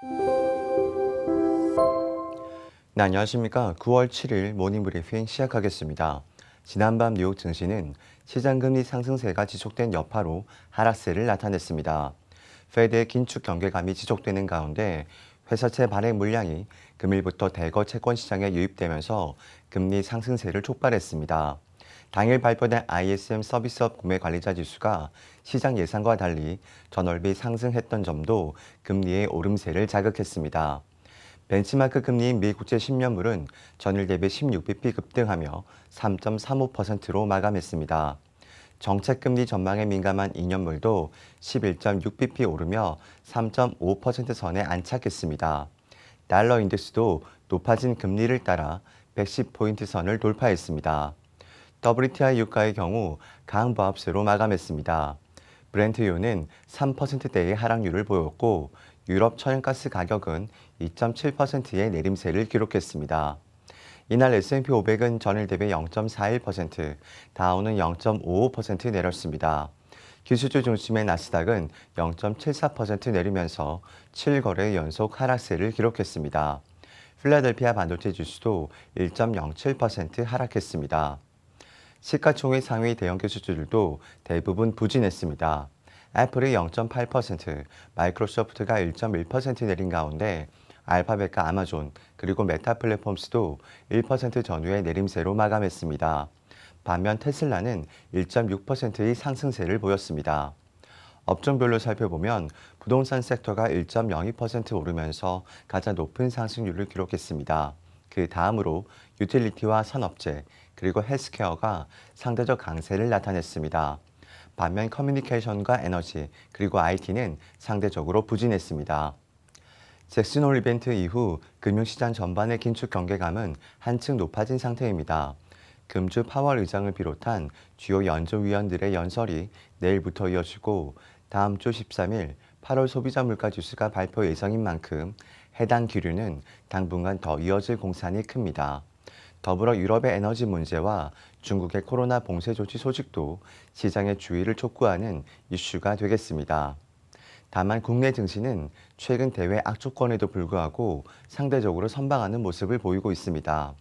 네, 안녕하십니까. 9월 7일 모닝 브리핑 시작하겠습니다. 지난밤 뉴욕 증시는 시장금리 상승세가 지속된 여파로 하락세를 나타냈습니다. 페드의 긴축 경계감이 지속되는 가운데 회사채 발행 물량이 금일부터 대거 채권 시장에 유입되면서 금리 상승세를 촉발했습니다. 당일 발표된 ISM 서비스업 구매 관리자 지수가 시장 예상과 달리 전월비 상승했던 점도 금리의 오름세를 자극했습니다. 벤치마크 금리인 미 국채 10년물은 전일 대비 16bp 급등하며 3.35%로 마감했습니다. 정책 금리 전망에 민감한 2년물도 11.6bp 오르며 3.5% 선에 안착했습니다. 달러 인덱스도 높아진 금리를 따라 110포인트 선을 돌파했습니다. WTI 유가의 경우 강보합세로 마감했습니다. 브렌트유는 3%대의 하락률을 보였고 유럽 천연가스 가격은 2.7%의 내림세를 기록했습니다. 이날 S&P 500은 전일 대비 0.41%, 다우는 0.55% 내렸습니다. 기술주 중심의 나스닥은 0.74% 내리면서 7거래 연속 하락세를 기록했습니다. 필라델피아 반도체 지수도 1.07% 하락했습니다. 시가총액 상위 대형 기술주들도 대부분 부진했습니다. 애플이 0.8%, 마이크로소프트가 1.1% 내린 가운데 알파벳과 아마존 그리고 메타 플랫폼스도 1% 전후의 내림세로 마감했습니다. 반면 테슬라는 1.6%의 상승세를 보였습니다. 업종별로 살펴보면 부동산 섹터가 1.02% 오르면서 가장 높은 상승률을 기록했습니다. 그 다음으로 유틸리티와 산업재 그리고 헬스케어가 상대적 강세를 나타냈습니다. 반면 커뮤니케이션과 에너지 그리고 IT는 상대적으로 부진했습니다. 잭슨 홀 이벤트 이후 금융시장 전반의 긴축 경계감은 한층 높아진 상태입니다. 금주 파월 의장을 비롯한 주요 연준위원들의 연설이 내일부터 이어지고 다음 주 13일 8월 소비자 물가 지수가 발표 예정인 만큼 해당 기류는 당분간 더 이어질 공산이 큽니다. 더불어 유럽의 에너지 문제와 중국의 코로나 봉쇄 조치 소식도 시장의 주의를 촉구하는 이슈가 되겠습니다. 다만 국내 증시는 최근 대외 악조건에도 불구하고 상대적으로 선방하는 모습을 보이고 있습니다.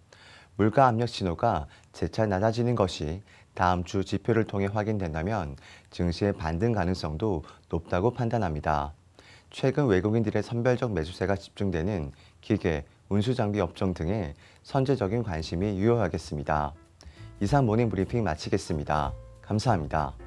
물가 압력 신호가 재차 낮아지는 것이 다음 주 지표를 통해 확인된다면 증시의 반등 가능성도 높다고 판단합니다. 최근 외국인들의 선별적 매수세가 집중되는 기계, 운수장비 업종 등에 선제적인 관심이 유효하겠습니다. 이상 모닝 브리핑 마치겠습니다. 감사합니다.